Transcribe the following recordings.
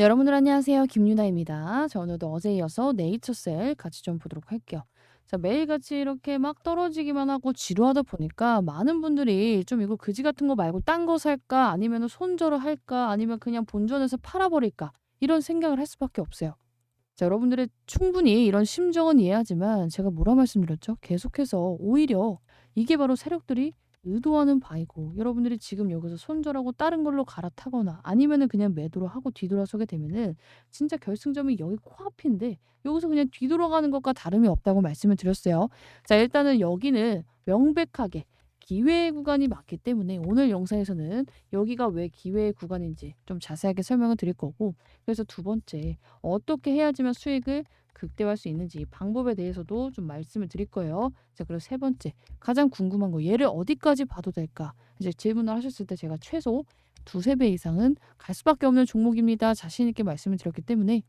네, 여러분들 안녕하세요. 김유나입니다. 자, 오늘도 어제 이어서 네이처셀 같이 좀 보도록 할게요. 자, 매일같이 이렇게 막 떨어지기만 하고 지루하다 보니까 많은 분들이 좀 이거 그지 같은 거 말고 딴 거 살까? 아니면 손절을 할까? 아니면 그냥 본전에서 팔아버릴까? 이런 생각을 할 수밖에 없어요. 자, 여러분들의 충분히 이런 심정은 이해하지만 제가 뭐라 말씀드렸죠? 계속해서 오히려 이게 바로 세력들이 의도하는 바이고 여러분들이 지금 여기서 손절하고 다른 걸로 갈아타거나 아니면은 그냥 매도를 하고 뒤돌아서게 되면은 진짜 결승점이 여기 코앞인데 여기서 그냥 뒤돌아가는 것과 다름이 없다고 말씀을 드렸어요. 자, 일단은 여기는 명백하게 기회의 구간이 맞기 때문에 오늘 영상에서는 여기가 왜 기회의 구간인지 좀 자세하게 설명을 드릴 거고 그래서 두 번째 어떻게 해야지만 수익을 극대화할 수 있는지 방법에 대해서도 좀 말씀을 드릴 거예요. 자, 그리고 세 번째 가장 궁금한 거 얘를 어디까지 봐도 될까? 이제 질문을 하셨을 때 제가 최소 두세 배 이상은 갈 수밖에 없는 종목입니다. 자신 있게 말씀을 드렸기 때문에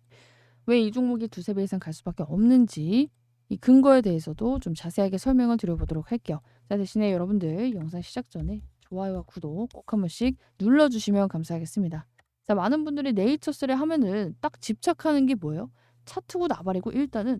왜 이 종목이 두세 배 이상 갈 수밖에 없는지 이 근거에 대해서도 좀 자세하게 설명을 드려보도록 할게요. 자, 대신에 여러분들 영상 시작 전에 좋아요와 구독 꼭 한 번씩 눌러주시면 감사하겠습니다. 자, 많은 분들이 네이처스를 하면은 딱 집착하는 게 뭐예요? 차트고 나발이고 일단은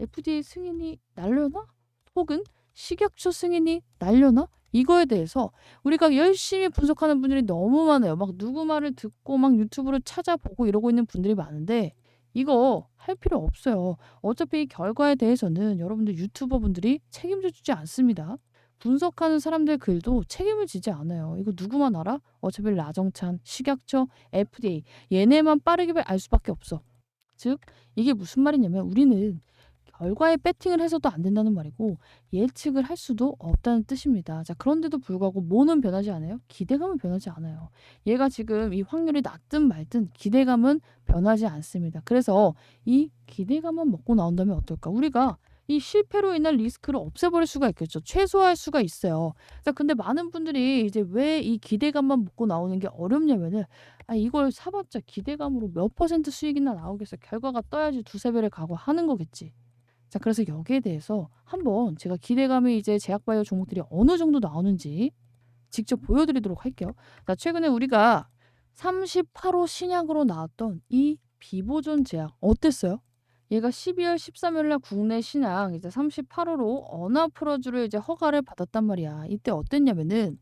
FDA 승인이 날려나? 혹은 식약처 승인이 날려나? 이거에 대해서 우리가 열심히 분석하는 분들이 너무 많아요. 막 누구 말을 듣고 막 유튜브를 찾아보고 이러고 있는 분들이 많은데 이거 할 필요 없어요. 어차피 이 결과에 대해서는 여러분들 유튜버 분들이 책임져 주지 않습니다. 분석하는 사람들 글도 책임을 지지 않아요. 이거 누구만 알아? 어차피 라정찬, 식약처, FDA 얘네만 빠르게 알 수밖에 없어. 즉 이게 무슨 말이냐면 우리는 결과에 배팅을 해서도 안 된다는 말이고 예측을 할 수도 없다는 뜻입니다. 자, 그런데도 불구하고 뭐는 변하지 않아요? 기대감은 변하지 않아요. 얘가 지금 이 확률이 낮든 말든 기대감은 변하지 않습니다. 그래서 이 기대감만 먹고 나온다면 어떨까? 우리가 이 실패로 인한 리스크를 없애버릴 수가 있겠죠. 최소화할 수가 있어요. 자, 근데 많은 분들이 이제 왜 이 기대감만 먹고 나오는 게 어렵냐면은 아, 이걸 사봤자 기대감으로 몇 퍼센트 수익이나 나오겠어. 결과가 떠야지 두세 배를 각오하는 거겠지. 자, 그래서 여기에 대해서 한번 제가 기대감이 이제 제약바이오 종목들이 어느 정도 나오는지 직접 보여드리도록 할게요. 자, 최근에 우리가 38호 신약으로 나왔던 이 비보존 제약 어땠어요? 얘가 12월 13일 날 국내 신약 이제 38호로 어나프로주를 이제 허가를 받았단 말이야. 이때 어땠냐면은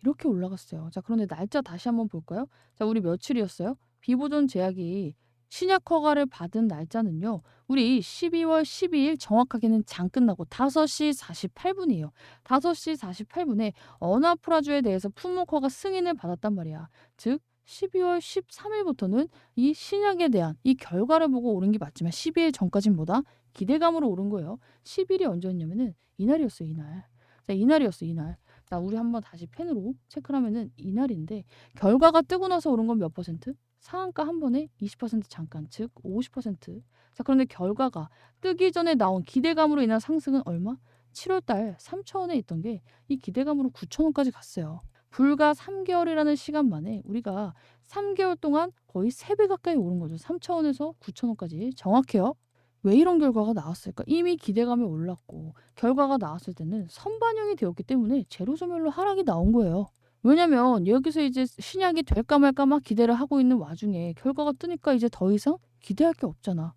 이렇게 올라갔어요. 자, 그런데 날짜 다시 한번 볼까요? 자, 우리 며칠이었어요? 비보존 제약이 신약 허가를 받은 날짜는요. 우리 12월 12일 정확하게는 장 끝나고 5시 48분이에요. 5시 48분에 어나프라주에 대해서 품목 허가 승인을 받았단 말이야. 즉 12월 13일부터는 이 신약에 대한 이 결과를 보고 오른 게 맞지만 12일 전까진 뭐다? 기대감으로 오른 거예요. 10일이 언제였냐면은 이날이었어요, 이날. 자, 이날이었어, 이날. 자, 우리 한번 다시 펜으로 체크를 하면은 이날인데 결과가 뜨고 나서 오른 건 몇 퍼센트? 상한가 한 번에 20% 잠깐, 즉 50%. 자, 그런데 결과가 뜨기 전에 나온 기대감으로 인한 상승은 얼마? 7월 달 3,000원에 있던 게 이 기대감으로 9,000원까지 갔어요. 불과 3개월이라는 시간 만에 우리가 3개월 동안 거의 3배 가까이 오른 거죠. 3,000원에서 9,000원까지. 정확해요. 왜 이런 결과가 나왔을까? 이미 기대감이 올랐고 결과가 나왔을 때는 선반영이 되었기 때문에 제로 소멸로 하락이 나온 거예요. 왜냐면 여기서 이제 신약이 될까 말까 막 기대를 하고 있는 와중에 결과가 뜨니까 이제 더 이상 기대할 게 없잖아.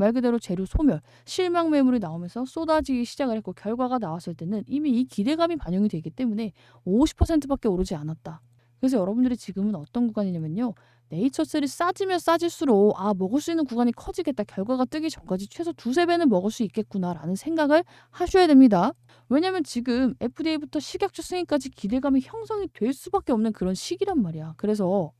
말 그대로 재료 소멸, 실망 매물이 나오면서 쏟아지기 시작을 했고 결과가 나왔을 때는 이미 이 기대감이 반영이 되기 때문에 50%밖에 오르지 않았다. 그래서 여러분들이 지금은 어떤 구간이냐면요. 네이처셀이 싸지면 싸질수록 아 먹을 수 있는 구간이 커지겠다. 결과가 뜨기 전까지 최소 두세 배는 먹을 수 있겠구나라는 생각을 하셔야 됩니다. 왜냐면 지금 FDA부터 식약처 승인까지 기대감이 형성이 될 수밖에 없는 그런 시기란 말이야. 그래서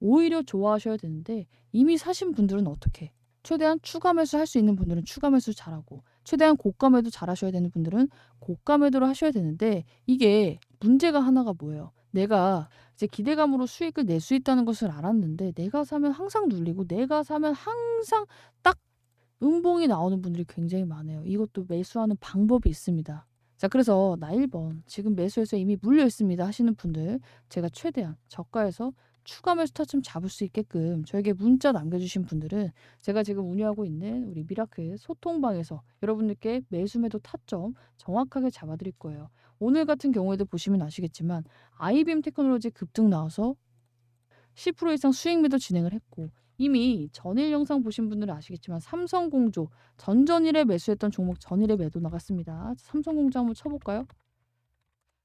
오히려 좋아하셔야 되는데 이미 사신 분들은 어떻게? 최대한 추가 매수 할 수 있는 분들은 추가 매수 잘하고 최대한 고가 매도 잘하셔야 되는 분들은 고가 매도를 하셔야 되는데 이게 문제가 하나가 뭐예요? 내가 이제 기대감으로 수익을 낼 수 있다는 것을 알았는데 내가 사면 항상 눌리고 내가 사면 항상 딱 음봉이 나오는 분들이 굉장히 많아요. 이것도 매수하는 방법이 있습니다. 자, 그래서 나 1번 지금 매수해서 이미 물려 있습니다 하시는 분들 제가 최대한 저가에서 추가 매수 타점 잡을 수 있게끔 저에게 문자 남겨주신 분들은 제가 지금 운영하고 있는 우리 미라클 소통방에서 여러분들께 매수 매도 타점 정확하게 잡아드릴 거예요. 오늘 같은 경우에도 보시면 아시겠지만 아이빔 테크놀로지 급등 나와서 10% 이상 수익 매도 진행을 했고 이미 전일 영상 보신 분들은 아시겠지만 삼성공조 전전일에 매수했던 종목 전일에 매도 나갔습니다. 삼성공조 한번 쳐볼까요?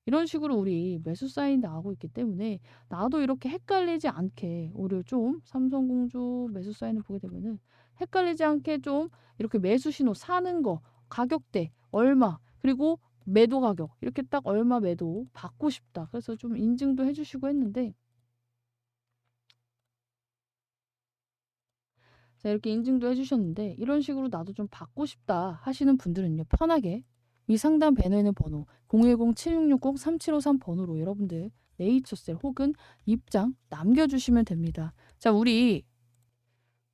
이런 식으로 우리 매수 사인 나오고 있기 때문에 나도 이렇게 헷갈리지 않게 오히려 좀 삼성공조 매수 사인을 보게 되면은 헷갈리지 않게 좀 이렇게 매수 신호 사는 거 가격대 얼마 그리고 매도 가격 이렇게 딱 얼마 매도 받고 싶다. 그래서 좀 인증도 해주시고 했는데 자 이렇게 인증도 해주셨는데 이런 식으로 나도 좀 받고 싶다 하시는 분들은요 편하게 위 상단 배너에 있는 번호 010-7660-3753 번호로 여러분들 네이처셀 혹은 입장 남겨주시면 됩니다. 자 우리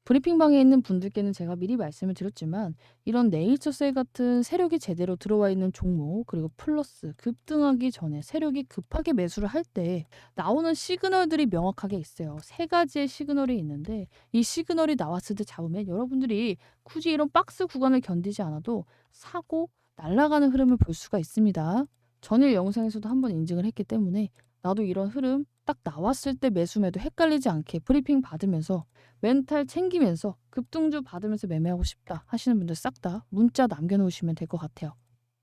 브리핑방에 있는 분들께는 제가 미리 말씀을 드렸지만 이런 네이처셀 같은 세력이 제대로 들어와 있는 종목 그리고 플러스 급등하기 전에 세력이 급하게 매수를 할 때 나오는 시그널들이 명확하게 있어요. 세 가지의 시그널이 있는데 이 시그널이 나왔을 때 잡으면 여러분들이 굳이 이런 박스 구간을 견디지 않아도 사고 날아가는 흐름을 볼 수가 있습니다. 전일 영상에서도 한번 인증을 했기 때문에 나도 이런 흐름 딱 나왔을 때 매수매도 헷갈리지 않게 브리핑 받으면서 멘탈 챙기면서 급등주 받으면서 매매하고 싶다 하시는 분들 싹 다 문자 남겨놓으시면 될 것 같아요.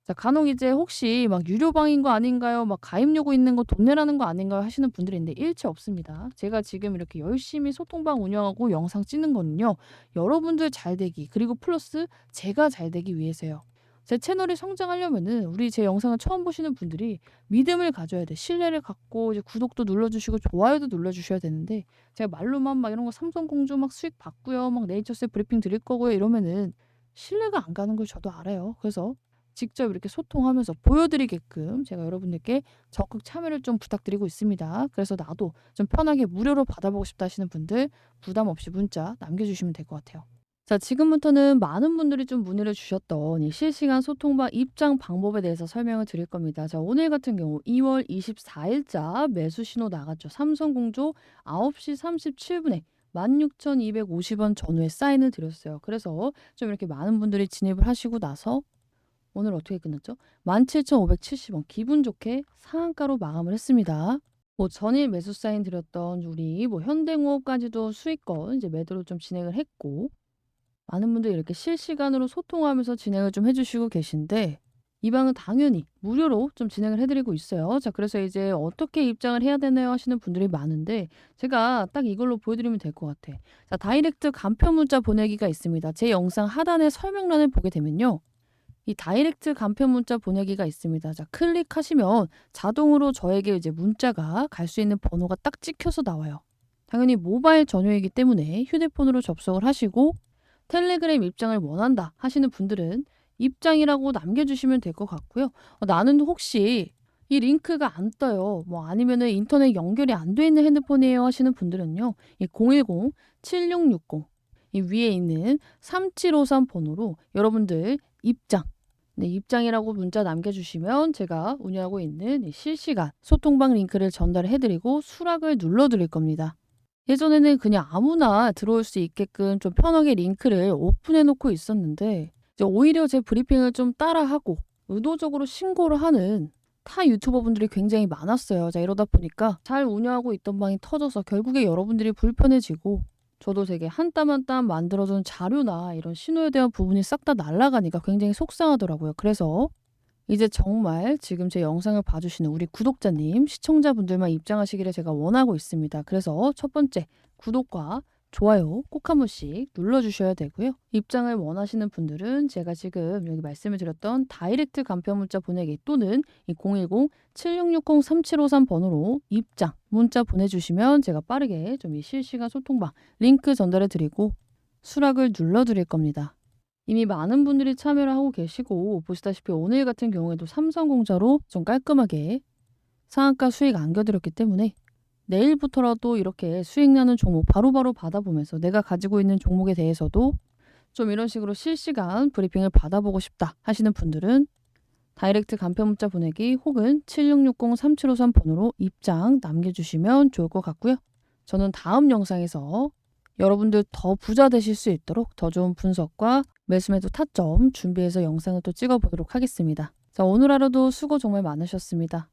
자, 간혹 이제 혹시 막 유료방인 거 아닌가요? 막 가입 요구 있는 거 돈 내라는 거 아닌가요? 하시는 분들이 있는데 일체 없습니다. 제가 지금 이렇게 열심히 소통방 운영하고 영상 찍는 거는요. 여러분들 잘 되기 그리고 플러스 제가 잘 되기 위해서요. 제 채널이 성장하려면은 우리 제 영상을 처음 보시는 분들이 믿음을 가져야 돼. 신뢰를 갖고 이제 구독도 눌러주시고 좋아요도 눌러주셔야 되는데 제가 말로만 막 이런 거 삼성공조 막 수익 받고요. 막 네이처스 브리핑 드릴 거고요. 이러면은 신뢰가 안 가는 걸 저도 알아요. 그래서 직접 이렇게 소통하면서 보여드리게끔 제가 여러분들께 적극 참여를 좀 부탁드리고 있습니다. 그래서 나도 좀 편하게 무료로 받아보고 싶다 하시는 분들 부담 없이 문자 남겨주시면 될 것 같아요. 자, 지금부터는 많은 분들이 좀 문의를 주셨던 이 실시간 소통방 입장 방법에 대해서 설명을 드릴 겁니다. 자, 오늘 같은 경우 2월 24일자 매수 신호 나갔죠. 삼성공조 9시 37분에 16,250원 전후에 사인을 드렸어요. 그래서 좀 이렇게 많은 분들이 진입을 하시고 나서 오늘 어떻게 끝났죠? 17,570원 기분 좋게 상한가로 마감을 했습니다. 뭐 전일 매수 사인 드렸던 우리 뭐 현대공업까지도 수익권 이제 매도로 좀 진행을 했고 많은 분들이 이렇게 실시간으로 소통하면서 진행을 좀 해주시고 계신데 이 방은 당연히 무료로 좀 진행을 해드리고 있어요. 자, 그래서 이제 어떻게 입장을 해야 되나요? 하시는 분들이 많은데 제가 딱 이걸로 보여드리면 될 것 같아. 자, 다이렉트 간편 문자 보내기가 있습니다. 제 영상 하단에 설명란을 보게 되면요. 이 다이렉트 간편 문자 보내기가 있습니다. 자, 클릭하시면 자동으로 저에게 이제 문자가 갈 수 있는 번호가 딱 찍혀서 나와요. 당연히 모바일 전용이기 때문에 휴대폰으로 접속을 하시고 텔레그램 입장을 원한다 하시는 분들은 입장이라고 남겨주시면 될 것 같고요. 어, 나는 혹시 이 링크가 안 떠요. 뭐 아니면은 인터넷 연결이 안 돼 있는 핸드폰이에요 하시는 분들은요. 이 010-7660 이 위에 있는 3753 번호로 여러분들 입장 네, 입장이라고 문자 남겨주시면 제가 운영하고 있는 이 실시간 소통방 링크를 전달해드리고 수락을 눌러드릴 겁니다. 예전에는 그냥 아무나 들어올 수 있게끔 좀 편하게 링크를 오픈해 놓고 있었는데 이제 오히려 제 브리핑을 좀 따라하고 의도적으로 신고를 하는 타 유튜버 분들이 굉장히 많았어요. 자, 이러다 보니까 잘 운영하고 있던 방이 터져서 결국에 여러분들이 불편해지고 저도 되게 한 땀 한 땀 만들어둔 자료나 이런 신호에 대한 부분이 싹 다 날아가니까 굉장히 속상하더라고요. 그래서 이제 정말 지금 제 영상을 봐주시는 우리 구독자님, 시청자분들만 입장하시기를 제가 원하고 있습니다. 그래서 첫 번째, 구독과 좋아요 꼭 한 번씩 눌러주셔야 되고요. 입장을 원하시는 분들은 제가 지금 여기 말씀을 드렸던 다이렉트 간편 문자 보내기 또는 010-7660-3753 번호로 입장 문자 보내주시면 제가 빠르게 좀 이 실시간 소통방 링크 전달해 드리고 수락을 눌러 드릴 겁니다. 이미 많은 분들이 참여를 하고 계시고 보시다시피 오늘 같은 경우에도 삼성공자로 좀 깔끔하게 상한가 수익 안겨드렸기 때문에 내일부터라도 이렇게 수익 나는 종목 바로바로 받아보면서 내가 가지고 있는 종목에 대해서도 좀 이런 식으로 실시간 브리핑을 받아보고 싶다 하시는 분들은 다이렉트 간편 문자 보내기 혹은 7660-3753 번호로 입장 남겨주시면 좋을 것 같고요. 저는 다음 영상에서 여러분들 더 부자 되실 수 있도록 더 좋은 분석과 매수매도 타점 준비해서 영상을 또 찍어보도록 하겠습니다. 자, 오늘 하루도 수고 정말 많으셨습니다.